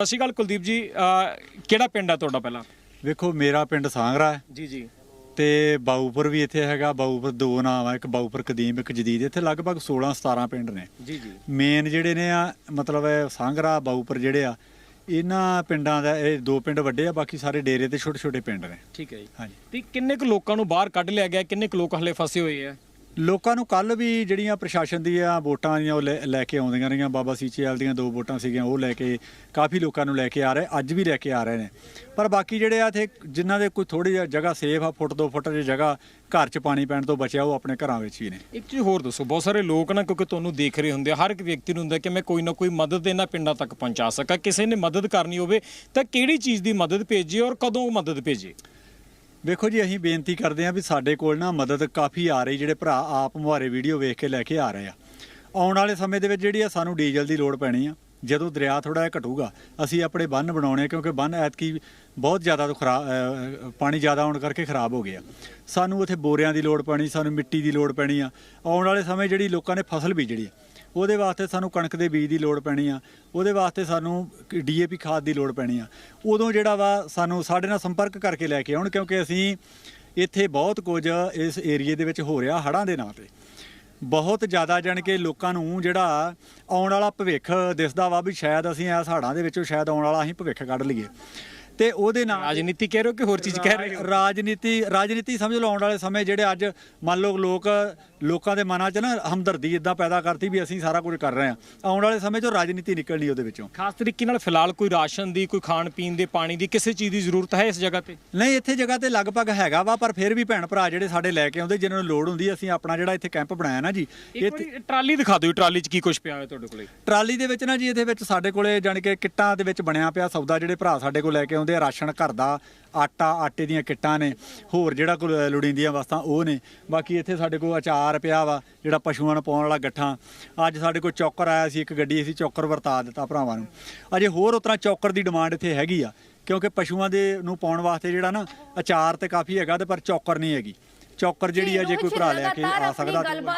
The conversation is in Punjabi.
ਸਤਿ ਸ਼੍ਰੀ ਅਕਾਲ ਕੁਲਦੀਪ ਜੀ ਕਿਹੜਾ ਪਿੰਡ ਹੈ ਤੁਹਾਡਾ ਪਹਿਲਾਂ? ਵੇਖੋ ਮੇਰਾ ਪਿੰਡ ਸਾਂਗਰਾ ਹੈ। ਜੀ ਜੀ। ਤੇ ਬਾਊਪੁਰ ਵੀ ਇੱਥੇ ਹੈਗਾ। ਬਾਊਪੁਰ ਦੋ ਨਾਮ ਆ ਇੱਕ ਬਾਊਪੁਰ ਕਦੀਮ ਇੱਕ ਜਦੀਦ। ਇੱਥੇ ਲਗਭਗ 16 17 ਪਿੰਡ ਨੇ। ਜੀ ਜੀ। ਮੇਨ ਜਿਹੜੇ ਨੇ ਆ ਮਤਲਬ ਸਾਂਗਰਾ ਬਾਊਪੁਰ ਜਿਹੜੇ ਆ ਇਹਨਾਂ ਪਿੰਡਾਂ ਦਾ ਇਹ ਦੋ ਪਿੰਡ ਵੱਡੇ ਆ ਬਾਕੀ ਸਾਰੇ ਡੇਰੇ ਤੇ ਛੋਟੇ ਛੋਟੇ ਪਿੰਡ ਨੇ। ਠੀਕ ਹੈ ਜੀ। ਹਾਂਜੀ। ਤੇ ਕਿੰਨੇ ਕੁ ਲੋਕਾਂ ਨੂੰ ਬਾਹਰ ਕੱਢ ਲਿਆ ਗਿਆ? ਕਿੰਨੇ ਕੁ ਲੋਕ ਹਲੇ ਫਸੇ ਹੋਏ ਆ? ਲੋਕਾਂ ਨੂੰ ਕੱਲ ਵੀ ਜਿਹੜੀਆਂ ਪ੍ਰਸ਼ਾਸਨ ਦੀਆਂ ਵੋਟਾਂ ਦੀਆਂ ਉਹ ਲੈ ਲੈ ਕੇ ਆਉਂਦੀਆਂ ਰਹੀਆਂ। ਬਾਬਾ ਸੀਚੇਵਾਲ ਦੀਆਂ ਦੋ ਵੋਟਾਂ ਸੀਗੀਆਂ, ਉਹ ਲੈ ਕੇ ਕਾਫੀ ਲੋਕਾਂ ਨੂੰ ਲੈ ਕੇ ਆ ਰਹੇ, ਅੱਜ ਵੀ ਲੈ ਕੇ ਆ ਰਹੇ ਨੇ। ਪਰ ਬਾਕੀ ਜਿਹੜੇ ਆ ਇੱਥੇ, ਜਿਨ੍ਹਾਂ ਦੇ ਕੋਈ ਥੋੜੀ ਜਿਹੀ ਜਗ੍ਹਾ ਸੇਫ ਆ, ਫੁੱਟ ਦੋ ਫੁੱਟ ਦੀ ਜਗ੍ਹਾ ਘਰ 'ਚ ਪਾਣੀ ਪੈਣ ਤੋਂ ਬਚਿਆ, ਉਹ ਆਪਣੇ ਘਰਾਂ ਵਿੱਚ ਹੀ ਨੇ। ਇੱਕ ਚੀਜ਼ ਹੋਰ ਦੱਸੋ, ਬਹੁਤ ਸਾਰੇ ਲੋਕ ਨਾ ਕਿਉਂਕਿ ਤੁਹਾਨੂੰ ਦੇਖ ਰਹੇ ਹੁੰਦੇ ਆ, ਹਰ ਇੱਕ ਵਿਅਕਤੀ ਨੂੰ ਹੁੰਦਾ ਕਿ ਮੈਂ ਕੋਈ ਨਾ ਕੋਈ ਮਦਦ ਇਹਨਾਂ ਪਿੰਡਾਂ ਤੱਕ ਪਹੁੰਚਾ ਸਕਾਂ। ਕਿਸੇ ਨੇ ਮਦਦ ਕਰਨੀ ਹੋਵੇ ਤਾਂ ਕਿਹੜੀ ਚੀਜ਼ ਦੀ ਮਦਦ ਭੇਜੇ ਔਰ ਕਦੋਂ ਮਦਦ ਭੇਜੇ? ਵੇਖੋ ਜੀ ਅਸੀਂ ਬੇਨਤੀ ਕਰਦੇ ਹਾਂ ਵੀ ਸਾਡੇ ਕੋਲ ਨਾ ਮਦਦ ਕਾਫੀ ਆ ਰਹੀ ਜਿਹੜੇ ਭਰਾ ਆਪ ਮੁਹਾਰੇ ਵੀਡੀਓ ਵੇਖ ਕੇ ਲੈ ਕੇ ਆ ਰਹੇ ਆ। ਆਉਣ ਵਾਲੇ ਸਮੇਂ ਦੇ ਵਿੱਚ ਜਿਹੜੀ ਆ ਸਾਨੂੰ ਡੀਜ਼ਲ ਦੀ ਲੋੜ ਪੈਣੀ ਆ। ਜਦੋਂ ਦਰਿਆ ਥੋੜਾ ਜਿਹਾ ਘਟੂਗਾ ਅਸੀਂ ਆਪਣੇ ਬੰਨ ਬਣਾਉਣੇ ਆ, ਕਿਉਂਕਿ ਬੰਨ ਐਤਕੀ ਬਹੁਤ ਜ਼ਿਆਦਾ ਤੋਂ ਖਰਾ ਪਾਣੀ ਜ਼ਿਆਦਾ ਆਉਣ ਕਰਕੇ ਖਰਾਬ ਹੋ ਗਿਆ ਸਾਨੂੰ ਉੱਥੇ ਬੋਰਿਆਂ ਦੀ ਲੋੜ ਪੈਣੀ ਸਾਨੂੰ ਮਿੱਟੀ ਦੀ ਲੋੜ ਪੈਣੀ ਆ। ਆਉਣ ਵਾਲੇ ਸਮੇਂ ਜਿਹੜੀ ਲੋਕਾਂ ਨੇ ਫਸਲ ਬੀਜਣੀ ਆ। ਉਹਦੇ ਵਾਸਤੇ ਸਾਨੂੰ ਕਣਕ ਦੇ ਬੀਜ ਦੀ ਲੋੜ ਪੈਣੀ ਆ, ਉਹਦੇ ਵਾਸਤੇ ਸਾਨੂੰ ਡੀਏਪੀ ਖਾਦ ਦੀ ਲੋੜ ਪੈਣੀ ਆ। ਉਦੋਂ ਜਿਹੜਾ ਵਾ ਸਾਨੂੰ ਸਾਡੇ ਨਾਲ ਸੰਪਰਕ ਕਰਕੇ ਲੈ ਕੇ ਆਉਣ, ਕਿਉਂਕਿ ਅਸੀਂ ਇੱਥੇ ਬਹੁਤ ਕੁਝ ਇਸ ਏਰੀਏ ਦੇ ਵਿੱਚ ਹੋ ਰਿਹਾ ਹੜ੍ਹਾਂ ਦੇ ਨਾਂ ਤੇ। ਬਹੁਤ ਜ਼ਿਆਦਾ ਜਾਣ ਕੇ ਲੋਕਾਂ ਨੂੰ ਜਿਹੜਾ ਆਉਣ ਵਾਲਾ ਭਵਿੱਖ ਦਿਸਦਾ ਵਾ ਵੀ ਸ਼ਾਇਦ ਅਸੀਂ ਇਸ ਹੜ੍ਹਾਂ ਦੇ ਵਿੱਚੋਂ ਸ਼ਾਇਦ ਆਉਣ ਵਾਲਾ ਅਸੀਂ ਭਵਿੱਖ ਕੱਢ ਲਈਏ। ਤੇ ਉਹਦੇ ਨਾਲ ਰਾਜਨੀਤੀ ਕਹਿ ਰਹੇ ਹੋ ਕਿ ਹੋਰ ਚੀਜ਼ ਕਹਿ ਰਹੇ ਹੋ? ਰਾਜਨੀਤੀ ਰਾਜਨੀਤੀ ਸਮਝ ਲਓ ਆਉਣ ਵਾਲੇ ਸਮੇਂ ਜਿਹੜੇ ਅੱਜ ਮੰਨ ਲਓ ਲੋਕ ਲੋਕਾਂ ਦੇ ਮਨਾਂ 'ਚ ਨਾ ਹਮਦਰਦੀ ਇਦਾਂ ਪੈਦਾ ਕਰਤੀ ਵੀ ਅਸੀਂ ਸਾਰਾ ਕੁਝ ਕਰ ਰਹੇ ਹਾਂ। ਆਉਣ ਵਾਲੇ ਸਮੇਂ 'ਚ ਰਾਜਨੀਤੀ ਨਿਕਲਣੀ ਉਹਦੇ ਵਿੱਚੋਂ। ਖਾਸ ਤਰੀਕੇ ਨਾਲ ਫਿਲਹਾਲ ਕੋਈ ਰਾਸ਼ਨ ਦੀ ਕੋਈ ਖਾਣ ਪੀਣ ਦੇ ਪਾਣੀ ਦੀ ਕਿਸੇ ਚੀਜ਼ ਦੀ ਜ਼ਰੂਰਤ ਹੈ ਇਸ ਜਗ੍ਹਾ ਤੇ? ਨਹੀਂ ਇੱਥੇ ਜਗ੍ਹਾ ਤੇ ਲਗਭਗ ਹੈਗਾ ਵਾ ਪਰ ਫਿਰ ਵੀ ਭੈਣ ਭਰਾ ਜਿਹੜੇ ਸਾਡੇ ਲੈ ਕੇ ਆਉਂਦੇ ਜਿਨ੍ਹਾਂ ਨੂੰ ਲੋੜ ਹੁੰਦੀ ਅਸੀਂ ਆਪਣਾ ਜਿਹੜਾ ਇੱਥੇ ਕੈਂਪ ਬਣਾਇਆ ਨਾ ਜੀ ਇੱਥੇ ਟਰਾਲੀ ਦਿਖਾ ਦਿਓ ਟਰਾਲੀ 'ਚ ਕੀ ਕੁਝ ਪਿਆ ਹੋਇਆ ਤੁਹਾਡੇ ਕੋਲੇ। ਟਰਾਲੀ ਦੇ ਵਿੱਚ ਨਾ ਜੀ ਇਹਦੇ ਵਿੱਚ ਸਾਡੇ ਕੋਲੇ ਜਾਣੀ ਕਿ ਕਿੱਟਾਂ ਦੇ ਵਿੱਚ ਬਣਿਆ ਪਿਆ ਸੌਦਾ ਜਿਹੜੇ ਭਰਾ ਸਾਡੇ ਕੋਲ ਲੈ ਕੇ ਆਉਂਦੇ ਆ ਰਾਸ਼ਨ ਘਰ ਦਾ ਆਟਾ ਆਟੇ ਦੀਆਂ ਕਿੱਟਾਂ ਨੇ ਹੋਰ ਜਿਹੜਾ ਕੋਲ ਲੋੜੀਂਦੀਆਂ ਵਸਤਾਂ ਉਹ ਨੇ। ਬਾਕੀ ਇੱਥੇ ਸਾਡੇ ਕੋਲ ਅਚਾਰ ਪਿਆ ਵਾ ਜਿਹੜਾ ਪਸ਼ੂਆਂ ਨੂੰ ਪਾਉਣ ਵਾਲਾ ਗੱਠਾਂ। ਅੱਜ ਸਾਡੇ ਕੋਲ ਚੌਕਰ ਆਇਆ ਸੀ ਇੱਕ ਗੱਡੀ ਅਸੀਂ ਚੌਕਰ ਵਰਤਾ ਦਿੱਤਾ ਭਰਾਵਾਂ ਨੂੰ। ਅਜੇ ਹੋਰ ਉਤਰਾ ਚੌਕਰ ਦੀ ਡਿਮਾਂਡ ਇੱਥੇ ਹੈਗੀ ਆ ਕਿਉਂਕਿ ਪਸ਼ੂਆਂ ਦੇ ਨੂੰ ਪਾਉਣ ਵਾਸਤੇ ਜਿਹੜਾ ਨਾ ਅਚਾਰ ਤੇ ਕਾਫੀ ਹੈਗਾ ਤੇ ਪਰ ਚੌਕਰ ਨਹੀਂ ਹੈਗੀ। ਚੌਕਰ ਜਿਹੜੀ ਆ ਜੇ ਕੋਈ ਭਰਾ ਲੈ ਕੇ ਆ ਸਕਦਾ